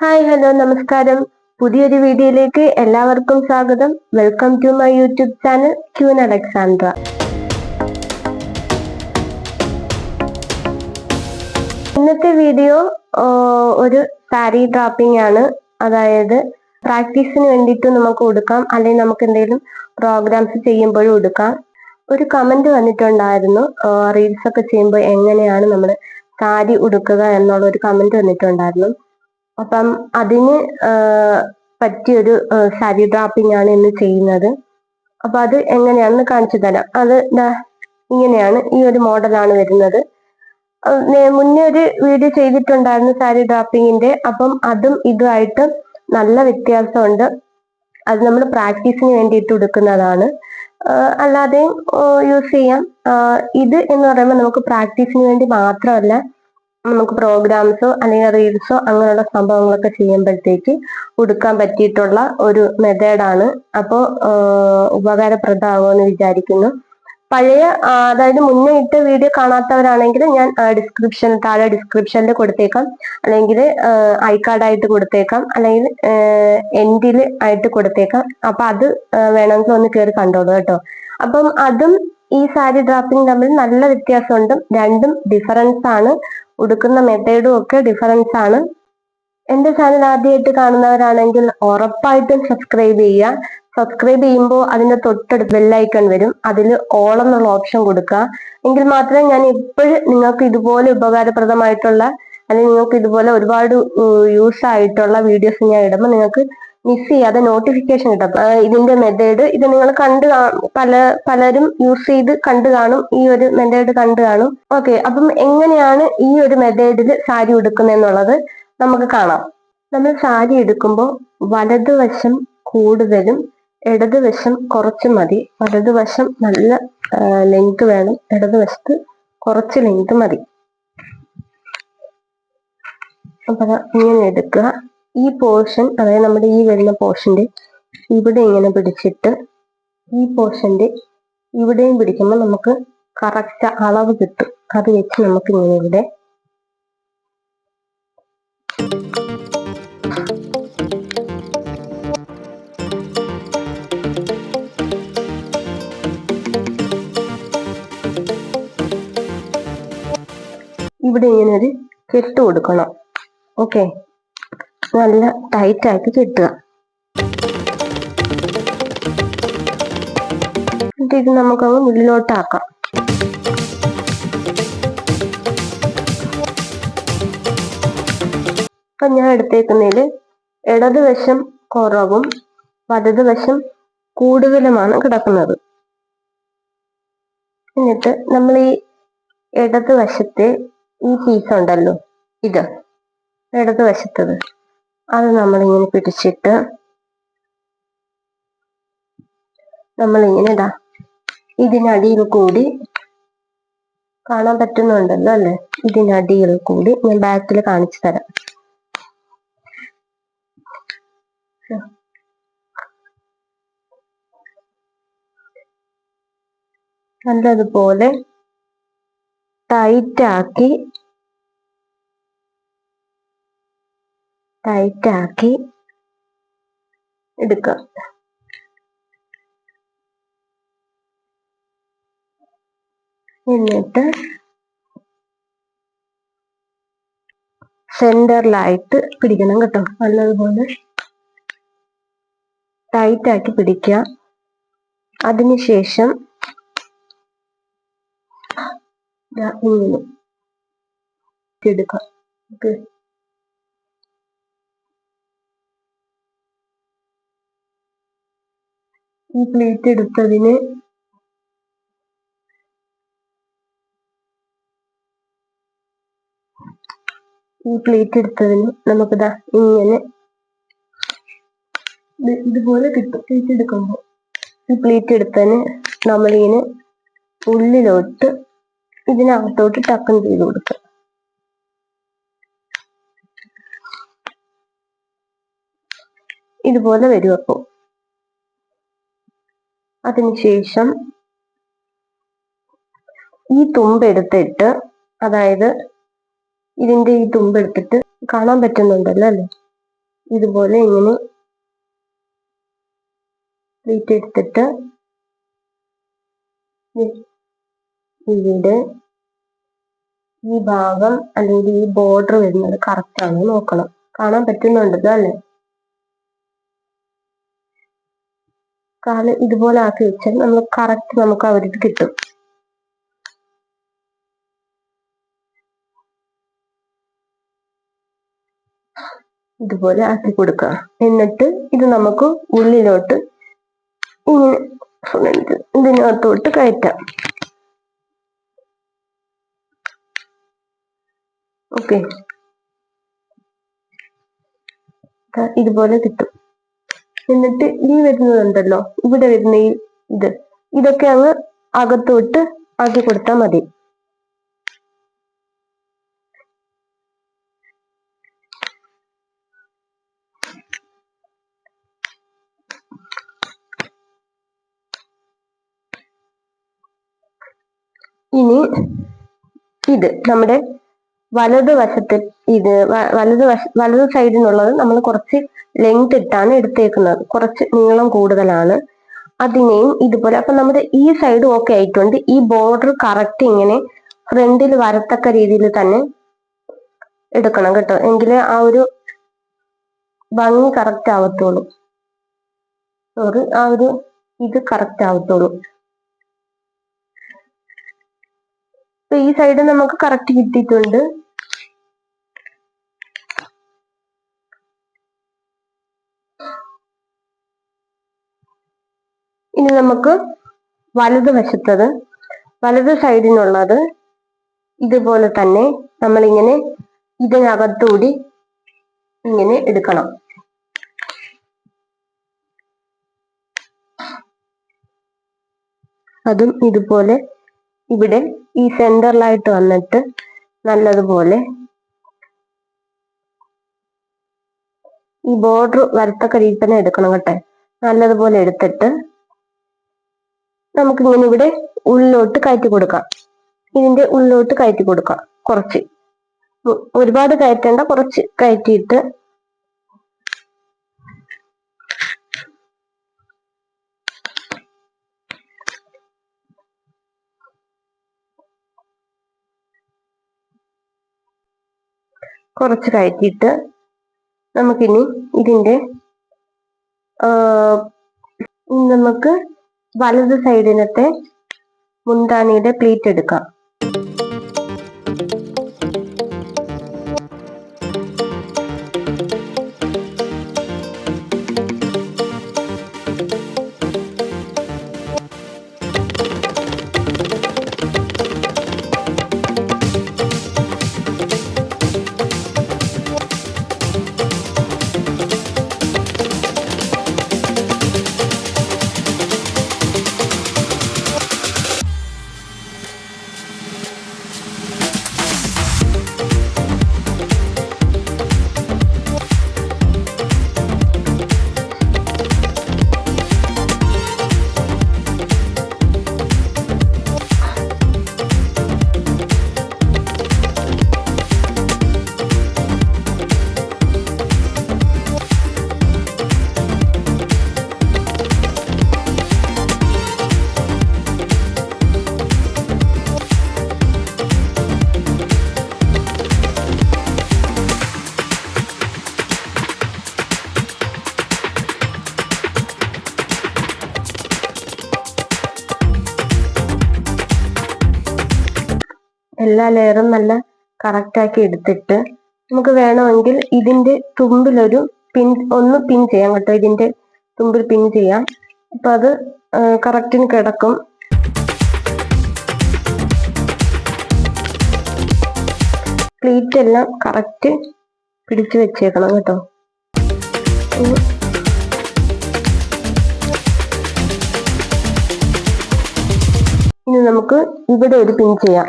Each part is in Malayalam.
ഹായ് ഹലോ നമസ്കാരം. പുതിയൊരു വീഡിയോയിലേക്ക് എല്ലാവർക്കും സ്വാഗതം. Welcome to my YouTube channel queen Alexandra ഇന്നത്തെ വീഡിയോ ഒരു സാരി ഡ്രോപ്പിംഗ് ആണ്. അതായത് പ്രാക്ടീസിന് വേണ്ടിയിട്ട് നമുക്ക് കൊടുക്കാം അല്ലെങ്കിൽ നമുക്ക് എന്തെങ്കിലും പ്രോഗ്രാംസ് ചെയ്യുമ്പോഴും കൊടുക്കാം ഒരു കമന്റ് വന്നിട്ടുണ്ടായിരുന്നു. റീൽസ് ഒക്കെ ചെയ്യുമ്പോൾ എങ്ങനെയാണ് നമ്മൾ സാരി ഉടുക്കുക എന്നുള്ള ഒരു കമന്റ് വന്നിട്ടുണ്ടായിരുന്നു. അപ്പം അതിന് പറ്റിയൊരു സാരി ഡ്രാപ്പിംഗ് ആണ് ഇന്ന് ചെയ്യുന്നത്. അപ്പൊ അത് എങ്ങനെയാണെന്ന് കാണിച്ചു തരാം. അത് ഇങ്ങനെയാണ് ഈ ഒരു മോഡലാണ് വരുന്നത്. മുന്നേ ഒരു വീഡിയോ ചെയ്തിട്ടുണ്ടായിരുന്നു സാരി ഡ്രാപ്പിങ്ങിന്റെ അപ്പം അതും ഇതുമായിട്ട് നല്ല വ്യത്യാസമുണ്ട്. അത് നമ്മൾ പ്രാക്ടീസിന് വേണ്ടിയിട്ട് എടുക്കുന്നതാണ് അല്ലാതെയും യൂസ് ചെയ്യാം. ഇത് എന്ന് പറയുമ്പോൾ നമുക്ക് പ്രാക്ടീസിന് വേണ്ടി മാത്രമല്ല നമുക്ക് പ്രോഗ്രാംസോ അല്ലെങ്കിൽ റീൽസോ അങ്ങനെയുള്ള സംഭവങ്ങളൊക്കെ ചെയ്യുമ്പോഴത്തേക്ക് ഉടുക്കാൻ പറ്റിയിട്ടുള്ള ഒരു മെത്തേഡാണ് അപ്പോൾ ഉപകാരപ്രദമാകുമെന്ന് വിചാരിക്കുന്നു. പഴയ അതായത് മുന്നേ ഇട്ട വീഡിയോ കാണാത്തവരാണെങ്കിൽ ഞാൻ ഡിസ്ക്രിപ്ഷൻ താഴെ ഡിസ്ക്രിപ്ഷനിൽ കൊടുത്തേക്കാം. അല്ലെങ്കിൽ ഐ കാർഡായിട്ട് കൊടുത്തേക്കാം. അല്ലെങ്കിൽ എൻഡിൽ ആയിട്ട് കൊടുത്തേക്കാം. അപ്പൊ അത് വേണമെങ്കിൽ ഒന്ന് കയറി കണ്ടോളൂ കേട്ടോ. അപ്പം അതും ഈ സാരി ഡ്രാപ്പിംഗ് തമ്മിൽ നല്ല വ്യത്യാസമുണ്ട്. രണ്ടും ഡിഫറൻസ് ആണ്. ഉടുക്കുന്ന മെത്തേഡും ഒക്കെ ഡിഫറൻസ് ആണ്. എന്റെ ചാനൽ ആദ്യമായിട്ട് കാണുന്നവരാണെങ്കിൽ ഉറപ്പായിട്ടും സബ്സ്ക്രൈബ് ചെയ്യുക. സബ്സ്ക്രൈബ് ചെയ്യുമ്പോൾ അതിന്റെ തൊട്ടടുത്ത് ബെല്ലൈക്കൺ വരും. അതിൽ ഓൾ എന്നുള്ള ഓപ്ഷൻ കൊടുക്കുക. എങ്കിൽ മാത്രമേ ഞാൻ എപ്പോഴും നിങ്ങൾക്ക് ഇതുപോലെ ഉപകാരപ്രദമായിട്ടുള്ള അല്ലെങ്കിൽ നിങ്ങൾക്ക് ഇതുപോലെ ഒരുപാട് യൂസ് ആയിട്ടുള്ള വീഡിയോസ് ഞാൻ ഇടുമ്പോൾ നിങ്ങൾക്ക് മിസ് ചെയ്യാതെ നോട്ടിഫിക്കേഷൻ കിട്ടും ഇതിന്റെ മെത്തേഡ് ഇത് നിങ്ങൾ കണ്ട് പല പലരും യൂസ് ചെയ്ത് കണ്ടു കാണും. ഈ ഒരു മെത്തേഡ് കണ്ടു കാണും. ഓക്കെ അപ്പം എങ്ങനെയാണ് ഈ ഒരു മെത്തേഡിൽ സാരി എന്നുള്ളത് നമുക്ക് കാണാം. നമ്മൾ സാരി എടുക്കുമ്പോൾ വലതുവശം കൂടുതലും ഇടതുവശം കുറച്ച് മതി. വലതുവശം നല്ല ലെങ്ത് വേണം. ഇടതുവശത്ത് കുറച്ച് ലെങ്ത് മതി. അപ്പൊ ഇങ്ങനെ എടുക്കുക. ഈ പോർഷൻ അതായത് നമ്മുടെ ഈ വരുന്ന പോർഷന്റെ ഇവിടെ ഇങ്ങനെ പിടിച്ചിട്ട് ഈ പോർഷന്റെ ഇവിടെയും പിടിക്കുമ്പോൾ നമുക്ക് കറക്റ്റ് അളവ് കിട്ടും. അത് വെച്ച് നമുക്ക് ഇങ്ങനെ ഇവിടെ ഇവിടെ ഇങ്ങനെ ഒരു കെട്ട് കൊടുക്കണം. ഓക്കെ നല്ല ടൈറ്റ് ആക്കി കെട്ടുക. എന്നിട്ട് ഇത് നമുക്കങ്ങ് ഉള്ളിലോട്ടാക്കാം അപ്പൊ ഞാൻ എടുത്തേക്കുന്നതിൽ ഇടതുവശം കുറവും വലതുവശം കൂടുതലുമാണ് കിടക്കുന്നത്. എന്നിട്ട് നമ്മൾ ഈ ഇടതുവശത്തെ ഈ പീസ് ഉണ്ടല്ലോ ഇത് ഇടതുവശത്തത് അത് നമ്മളിങ്ങനെ പിടിച്ചിട്ട് നമ്മളിങ്ങനെ ഇടാം ഇതിനടിയിൽ കൂടി കാണാൻ പറ്റുന്നുണ്ടല്ലോ അല്ലെ? ഇതിനടിയിൽ കൂടി ഞാൻ ബാക്കിൽ കാണിച്ചു തരാം. നല്ലതുപോലെ ടൈറ്റാക്കി ടൈറ്റാക്കി എടുക്കുക. എന്നിട്ട് സെന്ററിലായിട്ട് പിടിക്കണം കേട്ടോ. നല്ലതുപോലെ ടൈറ്റാക്കി പിടിക്കുക. അതിനുശേഷം ഇങ്ങനെ എടുക്കാം ഓക്കെ. ഈ പ്ലേറ്റ് എടുത്തതിന് ഈ പ്ലേറ്റ് എടുത്തതിന് നമുക്കിതാ ഇങ്ങനെ ഇതുപോലെ കിട്ടും. പ്ലേറ്റ് എടുക്കുമ്പോൾ ഈ പ്ലേറ്റ് എടുത്തതിന് നമ്മളിങ്ങനെ ഉള്ളിലോട്ട് ഇതിനകത്തോട്ട് ടക്കൻ ചെയ്ത് കൊടുക്കുക. ഇതുപോലെ വരും അപ്പോൾ അതിനുശേഷം ഈ തുമ്പെടുത്തിട്ട് അതായത് ഇതിന്റെ ഈ തുമ്പെടുത്തിട്ട് കാണാൻ പറ്റുന്നുണ്ടല്ലോ അല്ലെ? ഇതുപോലെ ഇങ്ങനെ പ്ലീറ്റ് എടുത്തിട്ട് ഇവിടെ ഈ ഭാഗം അല്ലെങ്കിൽ ഈ ബോർഡർ വരുന്നത് കറക്റ്റ് നോക്കണം. കാണാൻ പറ്റുന്നുണ്ടല്ലോ അല്ലേ? കാൽ ഇതുപോലെ ആക്കി വെച്ചാൽ നമ്മൾ കറക്റ്റ് നമുക്ക് അവരിത് കിട്ടും. ഇതുപോലെ ആക്കി കൊടുക്കുക. എന്നിട്ട് ഇത് നമുക്ക് ഉള്ളിലോട്ട് ഇങ്ങനെ ഇതിനകത്തോട്ട് കയറ്റാം. ഓക്കെ ഇതുപോലെ കിട്ടും. എന്നിട്ട് ഈ വരുന്നതുണ്ടല്ലോ ഇവിടെ വരുന്ന ഈ ഇത്. ഇതൊക്കെ അങ്ങ് അകത്തോട്ട് ആക്കി കൊടുത്താൽ മതി. ഇനി ഇത് നമ്മുടെ വലത് വശത്തിൽ ഇത് വ- വലത് വശ വലത് സൈഡിനുള്ളത് നമ്മൾ കുറച്ച് ലെങ്ത് ഇട്ടാണ് എടുത്തേക്കുന്നത്. കുറച്ച് നീളം കൂടുതലാണ്. അതിനെയും ഇതുപോലെ അപ്പൊ നമ്മുടെ ഈ സൈഡ് ഓക്കെ ആയിട്ടുണ്ട്. ഈ ബോർഡർ കറക്റ്റ് ഇങ്ങനെ ഫ്രണ്ടിൽ വരത്തക്ക രീതിയിൽ തന്നെ എടുക്കണം കേട്ടോ. എങ്കിലേ ആ ഒരു ഭംഗി കറക്റ്റ് ആവത്തുള്ളൂ. സോറി ആ ഒരു ഇത് കറക്റ്റ് ആവത്തുള്ളൂ. ഈ സൈഡ് നമുക്ക് കറക്റ്റ് കിട്ടിയിട്ടുണ്ട് ഇനി നമുക്ക് വലത് വശത്തത് വലത് സൈഡിനുള്ളത് ഇതുപോലെ തന്നെ നമ്മളിങ്ങനെ ഇതിനകത്തൂടി ഇങ്ങനെ എടുക്കണം. അതും ഇതുപോലെ ഇവിടെ ഈ സെന്ററിലായിട്ട് വന്നിട്ട് നല്ലതുപോലെ ഈ ബോർഡർ വരത്തക്ക രീതിയിൽ തന്നെ എടുക്കണം കേട്ടെ. നല്ലതുപോലെ എടുത്തിട്ട് നമുക്ക് ഇങ്ങനെ ഇവിടെ ഉള്ളിലോട്ട് കയറ്റി കൊടുക്കാം. ഇതിന്റെ ഉള്ളിലോട്ട് കയറ്റി കൊടുക്കാം. കുറച്ച്. ഒരുപാട് കയറ്റേണ്ട കുറച്ച് കയറ്റിയിട്ട്. കുറച്ച് കയറ്റിയിട്ട് നമുക്കിനി ഇതിന്റെ ആ, നമുക്ക് വലത് സൈഡിനത്തെ മുന്താണിയുടെ പ്ലീറ്റ് എടുക്കാം. എല്ലാ ലെയറും നല്ല കറക്റ്റ് ആക്കി എടുത്തിട്ട് നമുക്ക് വേണമെങ്കിൽ ഇതിന്റെ തുമ്പിലൊരു പിൻ ഒന്ന് പിൻ ചെയ്യാം കേട്ടോ. ഇതിന്റെ തുമ്പിൽ പിൻ ചെയ്യാം. അപ്പൊ അത് കറക്റ്റിന് കിടക്കും. പ്ലീറ്റ് എല്ലാം കറക്റ്റ് പിടിച്ചു വെച്ചേക്കണം കേട്ടോ. ഇനി നമുക്ക് ഇവിടെ ഒരു പിൻ ചെയ്യാം.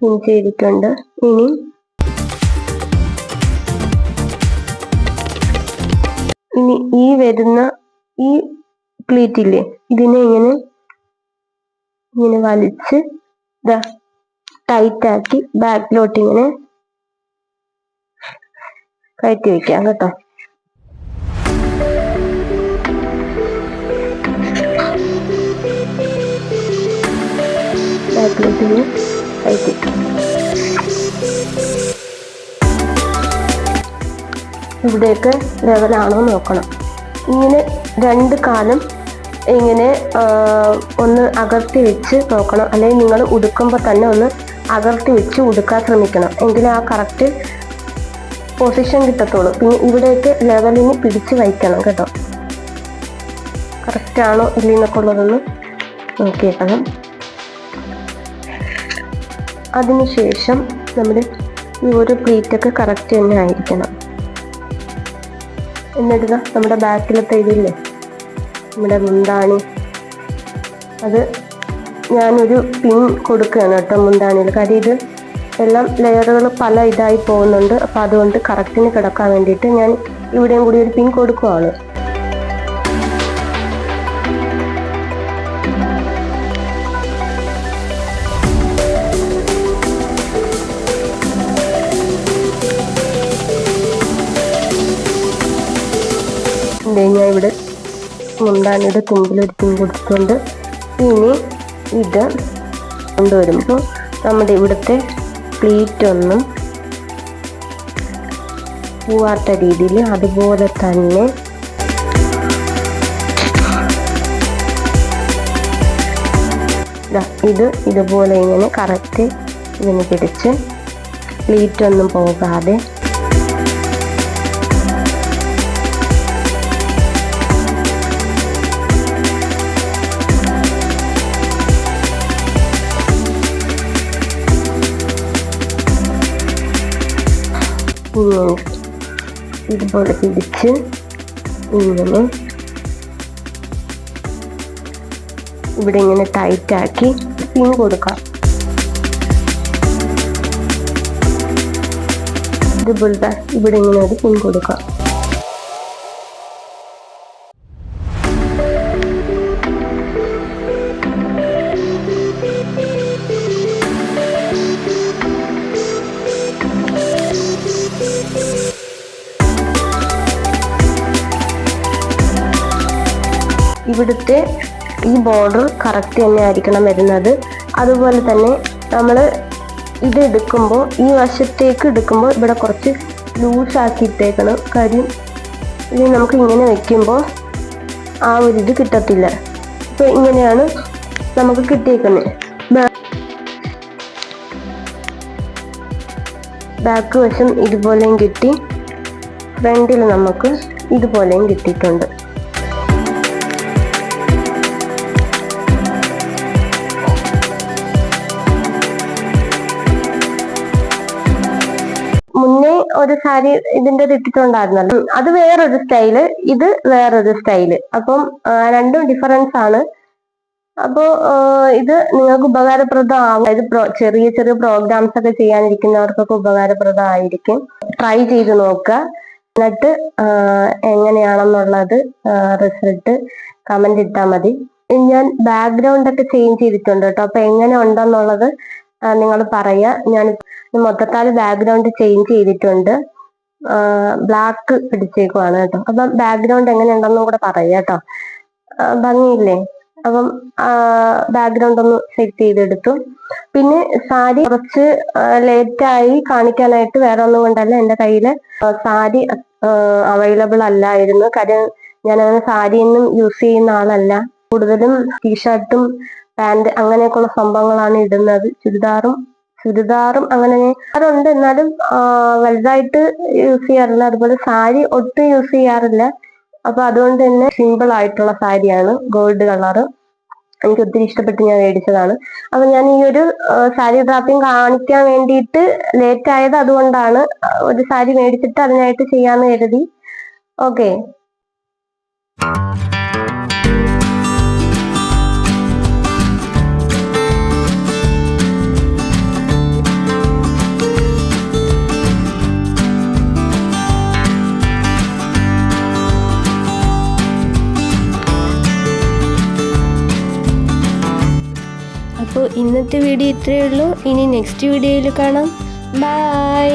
പിൻ ചെയ്തിട്ടുണ്ട്. ഇനി ഇനി ഈ വരുന്ന ഈ പ്ലീറ്റ് ഇല്ലേ ഇതിനെ ഇങ്ങനെ ഇങ്ങനെ വലിച്ച് ടൈറ്റ് ആക്കി ബാക്കിലോട്ട് ഇങ്ങനെ കയറ്റി വെക്കാം കേട്ടോ. ബാക്കിലോട്ട് ഇങ്ങനെ കയറ്റി ഇവിടെയൊക്കെ ലെവലാണോ നോക്കണം. ഇങ്ങനെ രണ്ട് കാലം ഇങ്ങനെ ഒന്ന് അകർത്തി വെച്ച് നോക്കണം. അല്ലെങ്കിൽ നിങ്ങൾ ഉടുക്കുമ്പോൾ തന്നെ ഒന്ന് അകർത്തി വെച്ച് ഉടുക്കാൻ ശ്രമിക്കണം. എങ്കിൽ ആ കറക്റ്റ് പൊസിഷൻ കിട്ടത്തുള്ളൂ. പിന്നെ ഇവിടെയൊക്കെ ലെവലിന് പിടിച്ച് വയ്ക്കണം കേട്ടോ. കറക്റ്റാണോ ഇല്ലെന്നൊക്കെ ഉള്ളതൊന്ന് നോക്കിയേക്കണം. അതിനുശേഷം നമ്മുടെ ഈ ഒരു പ്ലീറ്റൊക്കെ കറക്റ്റ് തന്നെ ആയിരിക്കണം. എന്നിട്ട് നമ്മുടെ ബാക്കിലത്തെ ഇതില്ലേ? നമ്മുടെ മുന്താണി. അത് ഞാനൊരു പിൻ കൊടുക്കുകയാണ് കേട്ടോ മുന്താണിയിൽ. കാര്യം ഇത് എല്ലാം ലെയറുകൾ പല ഇതായി പോകുന്നുണ്ട്. അപ്പോൾ അതുകൊണ്ട് കറക്റ്റിന് കിടക്കാൻ വേണ്ടിയിട്ട് ഞാൻ ഇവിടെയും കൂടി ഒരു പിൻ കൊടുക്കുവാണ്. ഞാൻ ഇവിടെ മുണ്ടാനിയുടെ തുമ്പിലൊരു പിൻ കൊടുത്തിട്ടുണ്ട്. ഇനി ഇത് കൊണ്ടുവരുമ്പോൾ നമ്മുടെ ഇവിടുത്തെ പ്ലേറ്റ് ഒന്നും പൂവാത്ത രീതിയിൽ അതുപോലെ തന്നെ ഇത് ഇതുപോലെ ഇങ്ങനെ കറക്റ്റ് ഇതിന് പിടിച്ച് പ്ലേറ്റ് ഒന്നും പോകാതെ ഇങ്ങനെ ഇതുപോലെ പിടിച്ച് ഇങ്ങനെ ഇവിടെ ഇങ്ങനെ ടൈറ്റ് ആക്കി പിൻ കൊടുക്കാം. ഇതുപോലത്തെ ഇവിടെ ഇങ്ങനെ ഒരു പിൻ കൊടുക്കാം. ഇവിടുത്തെ ഈ ബോർഡർ കറക്റ്റ് തന്നെ ആയിരിക്കണം വരുന്നത്. അതുപോലെ തന്നെ നമ്മൾ ഇത് എടുക്കുമ്പോൾ ഈ വശത്തേക്ക് എടുക്കുമ്പോൾ ഇവിടെ കുറച്ച് ലൂസ് ആക്കി ഇട്ടേക്കണം. കാര്യം ഇത് നമുക്ക് ഇങ്ങനെ വയ്ക്കുമ്പോൾ ആ ഒരു ഇത് കിട്ടത്തില്ല. അപ്പോൾ ഇങ്ങനെയാണ് നമുക്ക് കിട്ടിയേക്കുന്നത്. ബാക്ക് വശം ഇതുപോലെയും കിട്ടി. ഫ്രണ്ടിൽ നമുക്ക് ഇതുപോലെയും കിട്ടിയിട്ടുണ്ട്. ഒരു സാരി ഇതിന്റെ ഇട്ടിട്ടുണ്ടായിരുന്നല്ലോ. അത് വേറൊരു സ്റ്റൈൽ ഇത് വേറൊരു സ്റ്റൈൽ. അപ്പം രണ്ടും ഡിഫറൻസ് ആണ്. അപ്പോ ഇത് നിങ്ങൾക്ക് ഉപകാരപ്രദമാവും. അതായത് ചെറിയ ചെറിയ പ്രോഗ്രാംസ് ഒക്കെ ചെയ്യാനിരിക്കുന്നവർക്കൊക്കെ ഉപകാരപ്രദമായിരിക്കും. ട്രൈ ചെയ്ത് നോക്കുക. എന്നിട്ട് എങ്ങനെയാണെന്നുള്ളത് റിസൾട്ട് കമന്റ് ഇട്ടാൽ മതി. ഞാൻ ബാക്ക്ഗ്രൗണ്ട് ഒക്കെ ചേഞ്ച് ചെയ്തിട്ടുണ്ട് കേട്ടോ. അപ്പൊ എങ്ങനെ ഉണ്ടെന്നുള്ളത് നിങ്ങൾ പറയാ. ഞാൻ മൊത്തത്താൽ ബാക്ക്ഗ്രൗണ്ട് ചേഞ്ച് ചെയ്തിട്ടുണ്ട്. ബ്ലാക്ക് പിടിച്ചേക്കുവാണ് കേട്ടോ. അപ്പം ബാക്ക്ഗ്രൗണ്ട് എങ്ങനെയുണ്ടെന്നും കൂടെ പറയാം കേട്ടോ. ഭംഗിയില്ലേ? അപ്പം ബാക്ക്ഗ്രൗണ്ട് ഒന്ന് സെറ്റ് ചെയ്തെടുത്തു. പിന്നെ സാരി കുറച്ച് ലേറ്റായി കാണിക്കാനായിട്ട് വേറെ ഒന്നും കൊണ്ടല്ല. എന്റെ കയ്യിൽ സാരി അവൈലബിൾ അല്ലായിരുന്നു. കാര്യം ഞാൻ സാരിയൊന്നും യൂസ് ചെയ്യുന്ന ആളല്ല. കൂടുതലും ടീഷർട്ടും പാന്റ് അങ്ങനെയൊക്കെയുള്ള സംഭവങ്ങളാണ് ഇടുന്നത്. ചുരിദാറും ചുരിദാറും അങ്ങനെ അതുണ്ട് എന്നാലും വലുതായിട്ട് യൂസ് ചെയ്യാറില്ല. അതുപോലെ സാരി ഒട്ടും യൂസ് ചെയ്യാറില്ല. അപ്പൊ അതുകൊണ്ട് തന്നെ സിമ്പിൾ ആയിട്ടുള്ള സാരിയാണ്. ഗോൾഡ് കളറ് എനിക്ക് ഒത്തിരി ഇഷ്ടപ്പെട്ട് ഞാൻ മേടിച്ചതാണ്. അപ്പൊ ഞാൻ ഈ ഒരു സാരി ഡ്രാപ്പിംഗ് കാണിക്കാൻ വേണ്ടിയിട്ട് ലേറ്റ് ആയത് അതുകൊണ്ടാണ് ഒരു സാരി മേടിച്ചിട്ട് അതിനായിട്ട് ചെയ്യാന്ന് കരുതി. ഓക്കെ ഇന്നത്തെ വീഡിയോ ഇത്രയേ ഉള്ളൂ. ഇനി നെക്സ്റ്റ് വീഡിയോയിൽ കാണാം. ബൈ